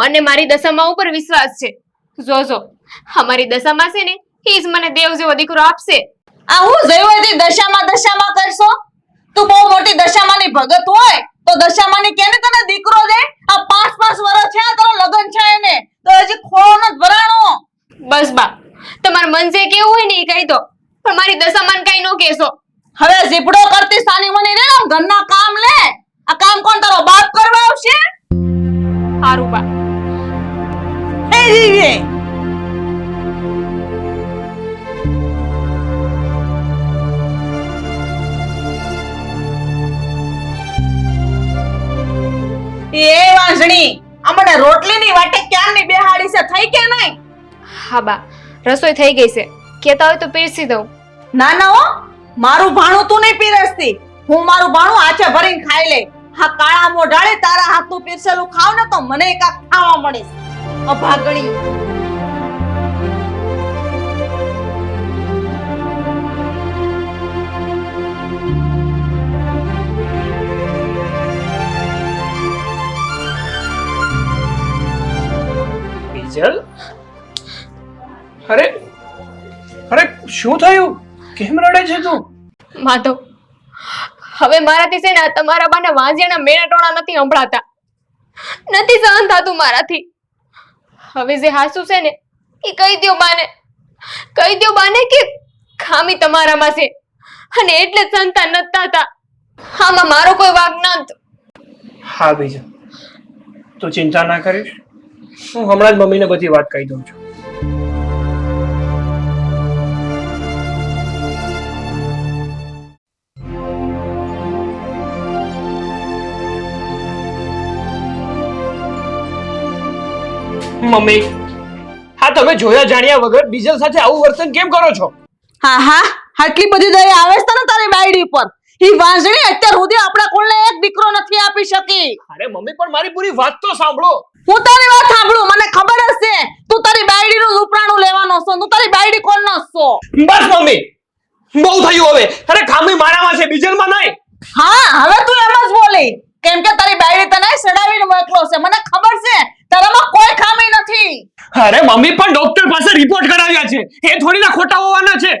મને મારી દશામાં ઉપર વિશ્વાસ છે. જોજો અમારી દશામાં છે ને એ જ મને દેવ જેવો દીકરો આપશે. આ હું જયવતી દશામાં દશામાં કરશો? તું બહુ મોટી દશામાં ભગત હોય તો દશામાંની કેને તને દીકરો દે? આ પાંચ પાંચ વર્ષ છે તારો લગ્ન છે એને. તો હજી ખોળો નથી ભરાણો. બસ બા. તમારું મન જે કેવું હોય ને એ કહી દો. પણ મારી દશામાં કઈ ન કેશો હવે ઝીપડો કરતી સાની મને રે ઘરના કામ લે. આ કામ કોણ તારો બાપ કરવા આવશે? સારું બા. એ એ વાંસણી અમને રોટલીની વાટે ક્યારની બેહાડી છે? થઈ કે નહીં? હા બા રસોઈ થઈ ગઈ છે. કેતા હોય તો પીરસી દઉં. ના ના હો મારું ભાણું તું નહીં પીરસતી. હું મારું ભાણું આચે ભરીને ખાઈ લે હા કાળા મોઢાળે તારા હાથનું પીરસેલું ખાવ ને તો મને એક ખાવા મળીશ અભાગણી. બીજલ? અરે અરે શું થયું? કેમ રડે છે તું? માધવ હવે મારાથી છે ને તમારા બાને વાંજિયાના મેણાટોણા નથી સંભળાતા. નથી સહન થતું મારાથી. હવે જે હાસુ છે ને, એ કહી દ્યો બાને. કહી દ્યો બાને કે ખામી તમારામાં છે અને એટલે સંતાન નતા થતા. આમાં મારો કોઈ વાક ન હતો. હા, બીજા. તું ચિંતા ના કરીશ. હું હમણાં જ મમ્મીને બધી વાત કહી દઉં છું. મમ્મી. હા તમે જોયા જાણ્યા વગર બીજલ સાથે આવું વર્તન કેમ કરો છો? હા હા. આટલી બધી દયા આવે છે ને તારી બાયડી ઉપર. ઈ વાંસળી અત્યાર સુધી આપણા કોલને એક દીકરો નથી આપી શકી. અરે મમ્મી પણ મારી પૂરી વાત તો સાંભળો. હું તારી વાત સાંભળું. મને ખબર હશે. તું તારી બાયડીનું ઉપરાણું લેવાનો છો. તું તારી બાયડી કોણનો છો? બસ મમ્મી. બહુ થયું હવે. અરે ખામી મારામાં છે. બીજલમાં નહીં. હા હવે તું એમ જ બોલી. કેમ કે તારી બાયડી તને સડાવીને મોકલો છે. મને ખબર છે. તારામાં કોઈ ખામી નથી. અરે મમ્મી પણ ડોક્ટર પાસે રિપોર્ટ કરાવ્યા છે. એ થોડી ના ખોટા હોવાના છે.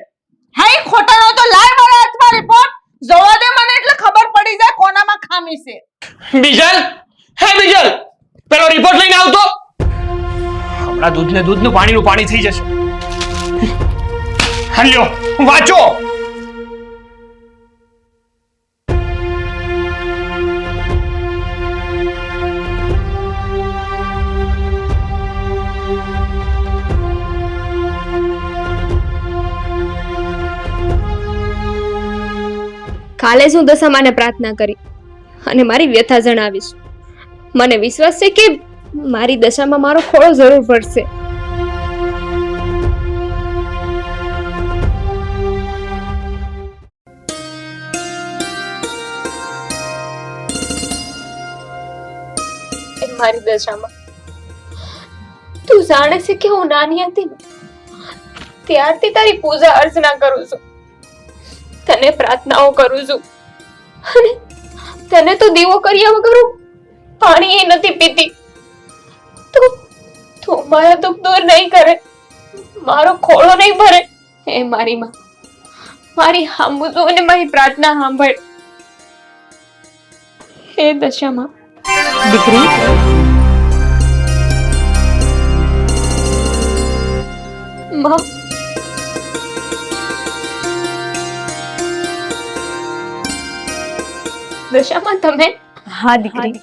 હા એ ખોટા નો તો લાય મારા હાથમાં રિપોર્ટ જોવા દે મને એટલે ખબર પડી જાય કોનામાં ખામી છે. બીજલ? હે બીજલ? પેલો રિપોર્ટ લઈને આવતો. હમણાં દૂધ ને દૂધનું પાણીનું પાણી થઈ જશે. હલ્યો વાંચો. કાલે જ હું દશામાને પ્રાર્થના કરી અને મારી વ્યથા જણાવીશ. મને વિશ્વાસ છે કે મારી દશામાં મારો ખોળો જરૂર પડશે. મારી દશામાં. તું જાણે છે કે હું નાની હતી ત્યારથી તારી પૂજા અર્ચના કરું છું. તને પ્રાર્થનાઓ કરું છું. અને તને તો દીવો કર્યા વગર પાણી એ નથી પીતી. તું તું મારા દુઃખ દૂર નહીં કરે. મારો ખોળો નહીં ભરે. એ મારી માં મારી હાંભુજો અને મારી પ્રાર્થના સાંભળ. એ દશામાં. દીકરી. માં દશામાં તમે? હા દીકરી.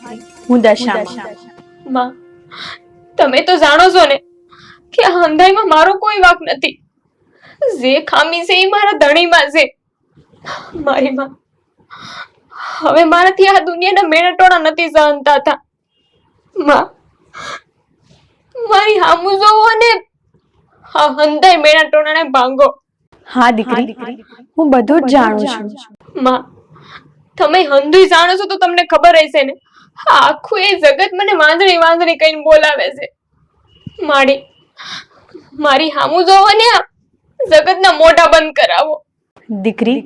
હું દશામાં. માં. તમે તો જાણો છો ને કે આ અંધાઈમાં મારો કોઈ વાંક નથી. જે ખામી છે એ મારા ધણીમાં છે. મારી માં. હવે મારાથી આ દુનિયાના મેળટોળા નથી સહનતા હતા. માં. મારી હામુ જોવો અને આ હંધાઈ મેળટોળાને ભાંગો. હા દીકરી. હું બધું જ જાણું છું. માં. તમે હંધુય જાણો છો તો તમને ખબર હશે ને. આખું એ જગત મને વાંદરી વાંદરી કહીને બોલાવે છે. માડી મારી હામું જોવો ને જગતના મોઢા બંધ કરાવો. દીકરી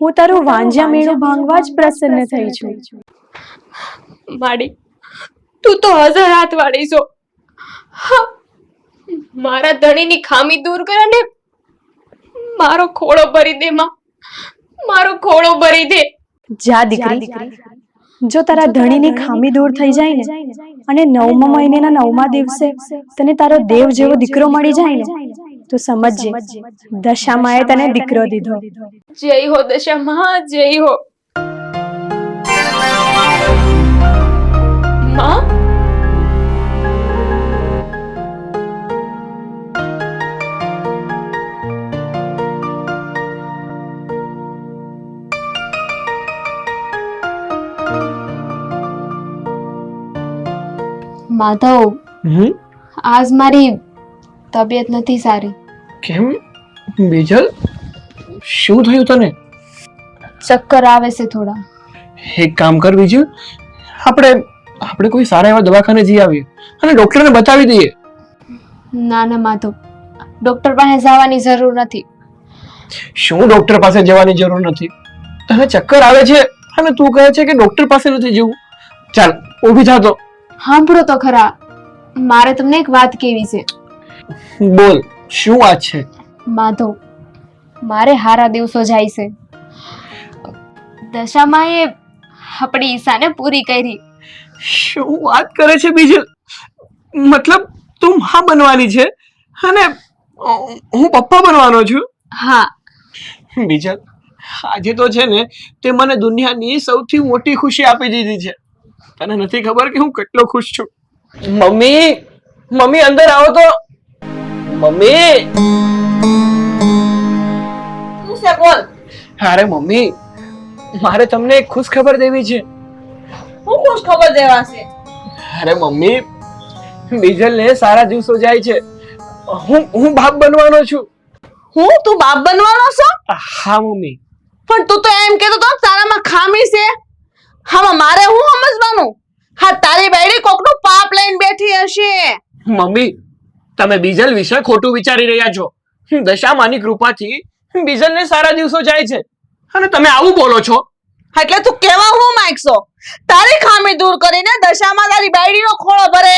હું તારું વાંજ્યા મેળું ભાંગવા જ પ્રસન્ન થઈ છું. માડી તું તો હજાર હાથ વાળી છો. હા, મારા ધણીની ખામી દૂર કર અને મારો ખોળો ભરી દે માં. મારો ખોળો ભરી દે. જા દીકરી. જો તારા ધણીની ખામી દૂર થઈ જાય ને અને નવમા મહિનેના નવમા દિવસે તને તારો દેવ જેવો દીકરો મળી જાય ને તો સમજજે. દશામાએ તને દીકરો દીધો. જય હો દશામાં જય હો માધવ આજ મારી તબિયત નથી સારી. કેમ? બીજલ? શું થયું તને? ચક્કર આવે છે થોડા. એક કામ કર બીજલ આપણે આપણે કોઈ સારા એવા દવાખાને જઈ આવીએ અને ડોક્ટરને બતાવી દઈએ. ના ના માધવ. ડોક્ટર પાસે જવાની જરૂર નથી. શું ડોક્ટર પાસે જવાની જરૂર નથી? તને ચક્કર આવે છે અને તું કહે છે કે ડોક્ટર પાસે નથી જવું. ચાલ ઊભી થા તો. સાંભળો તો ખરા. મારે તમને એક વાત કેવી છે. બોલ શું વાત છે? માધવ મારે હારા દિવસો જાય છે. દશામાં એ આપણી ઈશાને પૂરી કરી. શું વાત કરે છે બીજલ? મતલબ તું મા બનવાની છે? અને હું પપ્પા બનવાનો છું? હા. બીજલ આજે તો છે ને તે મને દુનિયાની સૌથી મોટી ખુશી આપી દીધી છે. તને નથી ખબર કે હું કેટલો ખુશ છું? મમ્મી મમ્મી અંદર આવો તો. મમ્મી. શું છે બોલ અરે મમ્મી મારે તમને એક ખુશ ખબર દેવી છે. હું ખુશ ખબર દેવા છે? અરે મમ્મી બીજલને સારા દિવસો જાય છે. હું હું બાપ બનવાનો છું. હું? તું બાપ બનવાનો છો? હા મમ્મી. પણ તું તો એમ કહેતો તો ને તારામાં ખામી છે. હામાં મારે હું સમજવાનું? હા તારી બેડી કોકનું પાપ લઈને બેઠી હશે. મમ્મી તમે બીજલ વિશે ખોટું વિચારી રહ્યા છો. દશામાની કૃપાથી બીજલને સારા દિવસો જાય છે. અને તમે આવું બોલો છો? એટલે તું કેવા હું માંગશો? તારી ખામી દૂર કરીને દશામાં તારી બેડીનો ખોળો ભરે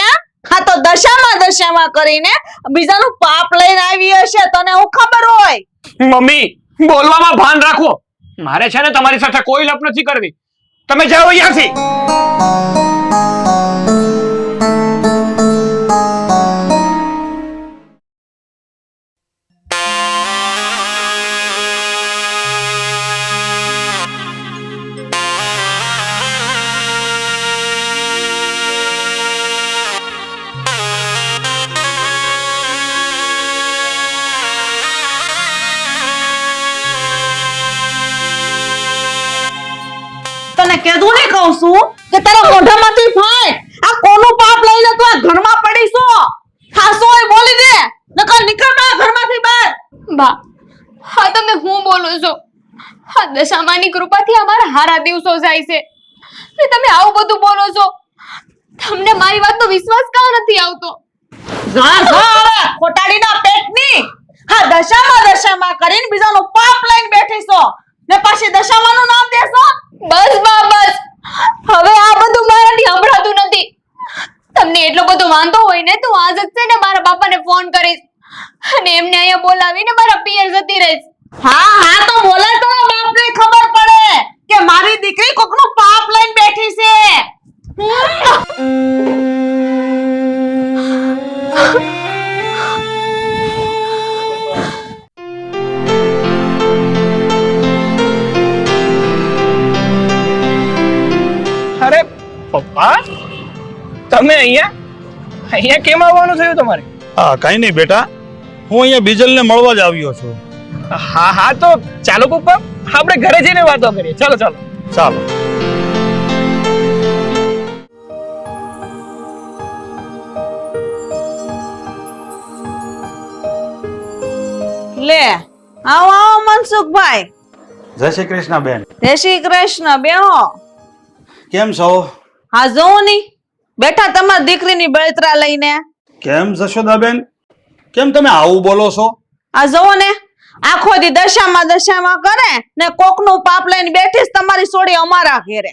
હા તો દશામાં દશામાં કરીને બીજાનું પાપ લઈને આવી હશે તને હું ખબર હોય? મમ્મી બોલવામાં ભાન રાખો. મારે છે ને તમારી સાથે કોઈ લપ નથી કરવી. તમે જાઓ અહીંયાથી. કીધું ને કહું છું કે તારા મોઢામાંથી ફાય. આ કોનું પાપ લઈને તું આ ઘરમાં પડીશો ખાસો હોય બોલી દે નકર નીકળ બા ઘરમાંથી બહાર. બા હા તમે હું બોલું છો? હા દશામાની કૃપાથી અમારા હારા દિવસો જાય છે. ને તમે આવું બધું બોલો છો? તમને મારી વાતનો વિશ્વાસ કા નથી આવતો? જા જા હવે ખોટાડીના પેટની. હા દશામાં દશામાં કરીને બીજાનો પાપ લઈને બેઠી છો. ને પાછી દશામાનું નામ દેશો? પપ્પા? તમે અહીંયા? અહીંયા કેમ આવવાનું થયું તમારે? હા કઈ નહીં બેટા. હું અહીંયા બીજલને મળવા જ આવ્યો છું. હા હા તો ચાલો પપ્પા આપણે ઘરે જઈને વાતો કરીએ. ચાલો ચાલો. ચાલો. લે આવો આવો મનસુખભાઈ. જય શ્રી કૃષ્ણ બેન. જય શ્રી કૃષ્ણ બેહો. કેમ છો? હા જોઉં ની બેઠા તમારી દીકરીની બળતરા લઈને. કેમ જશોદાબેન? કેમ તમે આવું બોલો છો? આ જોવો ને. આખો દી દશામાં દશામાં કરે ને કોકનું પાપ લઈને બેઠીશ તમારી સોડી અમારા ઘેરે.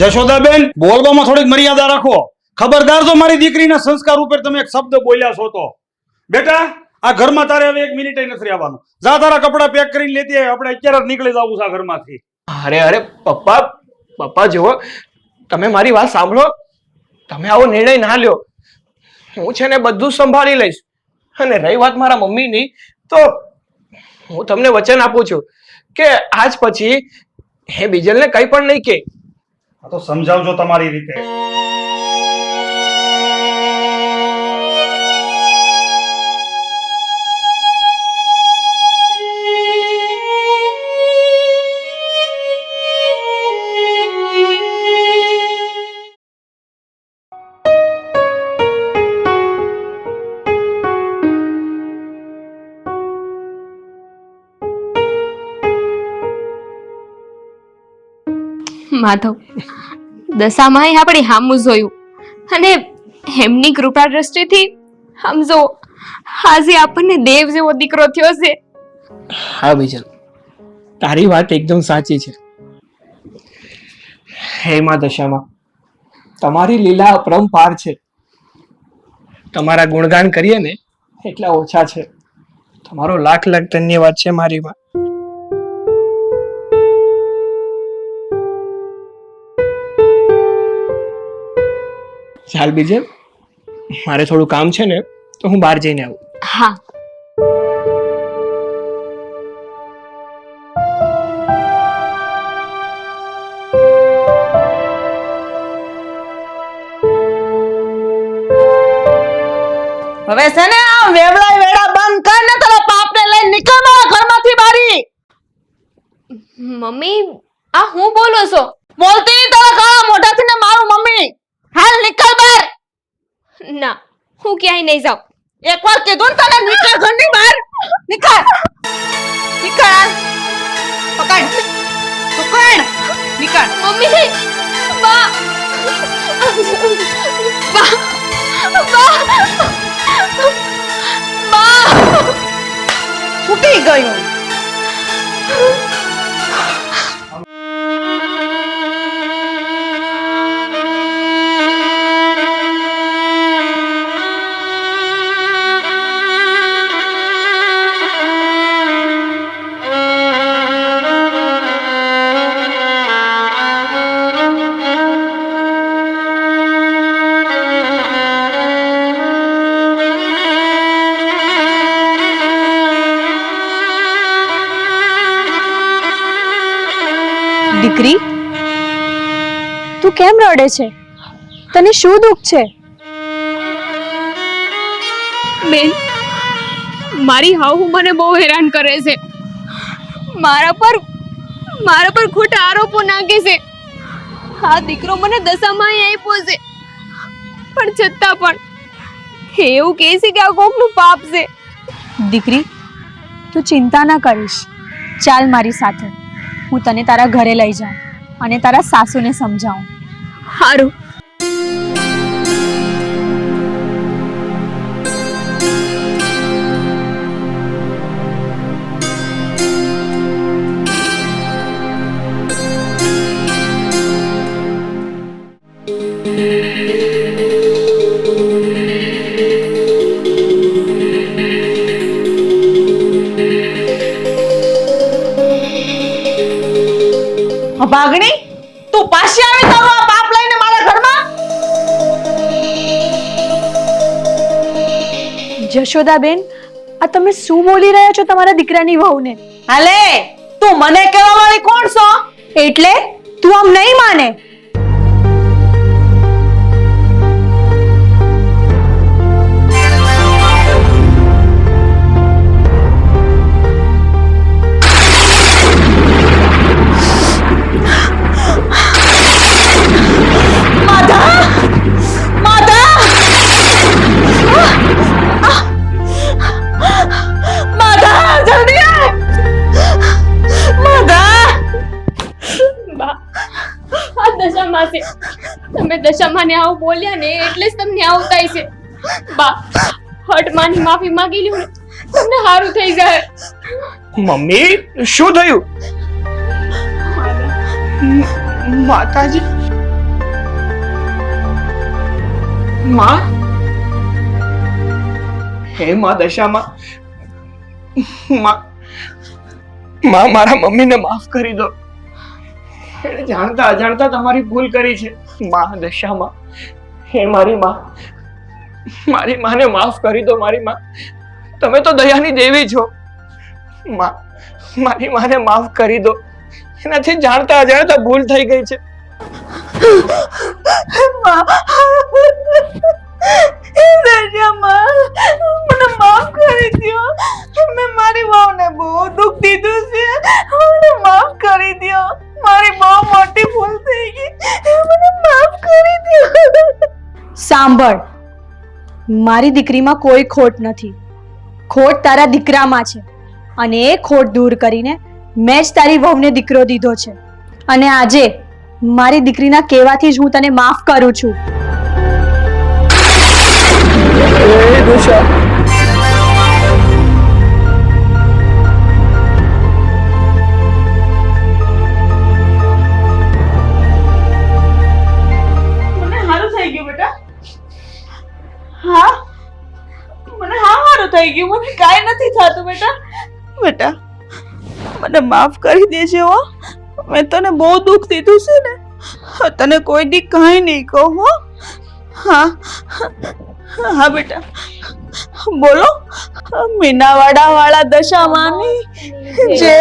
જશોદાબેન બોલવામાં થોડીક મર્યાદા રાખો. ખબરદાર જો મારી દીકરીના સંસ્કાર ઉપર તમે એક શબ્દ બોલ્યા છો તો. બેટા આ ઘરમાં તારે હવે એક મિનિટ નથી આવવાનું જા તારા કપડાં પેક કરીને લેતી આવ. આપણે અત્યારે જ નીકળી જવું છે આ ઘરમાંથી. અરે અરે પપ્પા પપ્પા જુઓ તમે મારી વાત સાંભળો? તમે આવો નિર્ણય ના લ્યો. હું છે ને બધું સંભાળી લઈશ. અને રહી વાત મારા મમ્મીની, તો હું તમને વચન આપું છું કે આજ પછી હે બીજલને કંઈ પણ નહીં કે. તો સમજાવજો તમારી રીતે. માધવ, દશામાં આપણે હામું જોયું. અને એમની કૃપા દ્રષ્ટિથી સમજો આજે આપણને દેવ જેવો દીકરો થયો છે. હા, બીજલ. તારી વાત એકદમ સાચી છે. હે માં દશામાં, તમારી લીલા અપરંપાર છે. તમારા ગુણગાન કરીએ ને, એટલા ઓછા છે. તમારો લાખ લાખ ધન્યવાદ છે મારી માં. ચાલ બીજે. મારે થોડું કામ છે ને તો હું બહાર જઈને આવું. હા. હવે છે ને આ વેવડા વેડા બંધ કર ને તારા પાપને લઈને નીકળ મારા ઘરમાંથી બારી. મમ્મી આ હું બોલું છું? બોલતી તારા કાળા ને મમ્મી હાલ નીકળ બહાર. ના, હું ક્યાંય નહીં જાઉં. એકવાર કીધું ને તને, નીકળ ઘરની બહાર. નીકળ. નીકળ પકડ. પકડ. નીકળ. મમ્મી. બા. બા. બા. બા. છૂટી ગયું. દીકરી? તું કેમ રડે છે? તને શું દુઃખ છે? બેન મારી હાહુ મને બહુ હેરાન કરે છે. મારા પર મારા પર ખોટા આરોપો નાખે છે. આ દીકરો મને દશામાં આપ્યો છે. પણ છતાં પણ એવું કહે છે કે આ કોકનું પાપ છે. દીકરી તું ચિંતા ના કરીશ. ચાલ મારી સાથે. હું તને તારા ઘરે લઈ જાઉં અને તારા સાસુને સમજાવું. સારું ભાગણી તું પાછી આવી તારું આ પાપ લઈને મારા ઘરમાં? જશોદાબેન આ તમે શું બોલી રહ્યા છો તમારા દીકરાની વહુને? હાલે તું મને કહેવા વાળી કોણ છો? એટલે તું આમ નહીં માને? છે તમે દશામાં આવું બોલ્યા ને એટલે જ તમને આવું થાય છે. બા હટ માની માફી માંગી લ્યો ને. તમને સારું થઈ જાય. મમ્મી શું થયું? માતાજી. માં? હે માં દશામાં? માં માં મારા મમ્મીને માફ કરી દો. એણે જાણતા અજાણતા તમારી ભૂલ કરી છે. મા દશામાં. હે મારી માં. મારી માને માફ કરી દો મારી માં. તમે તો દયાની દેવી છો. માં મારી માને માફ કરી દો. એનાથી જાણતા અજાણતા ભૂલ થઈ ગઈ છે. મને માફ કરી દ્યો. મેં મારી વાવને બહુ દુઃખ દીધું છે. મને માફ કરી દ્યો. મારી બહુ મોટી ભૂલ થઈ ગઈ. મને માફ કરી દ્યો સાંભળ. મારી દીકરીમાં કોઈ ખોટ નથી. ખોટ તારા દીકરામાં છે. અને એ ખોટ દૂર કરીને મેં જ તારી વહુને દીકરો દીધો છે. અને આજે મારી દીકરીના કહેવાથી જ હું તને માફ કરું છું. એ બેટા? હા? મને હા મારું થઈ ગયું. મને કાંઈ નથી થતું બેટા. બેટા મને માફ કરી દેજે હો. મેં તને બહુ દુઃખ દીધું છે ને. તને કોઈ દી કાંઈ નહીં કહું હો. હા. હા બેટા. બોલો. મીનાવાડા વાળા દશામાની જે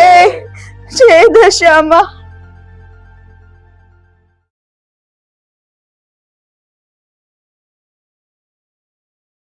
જે દશામાં.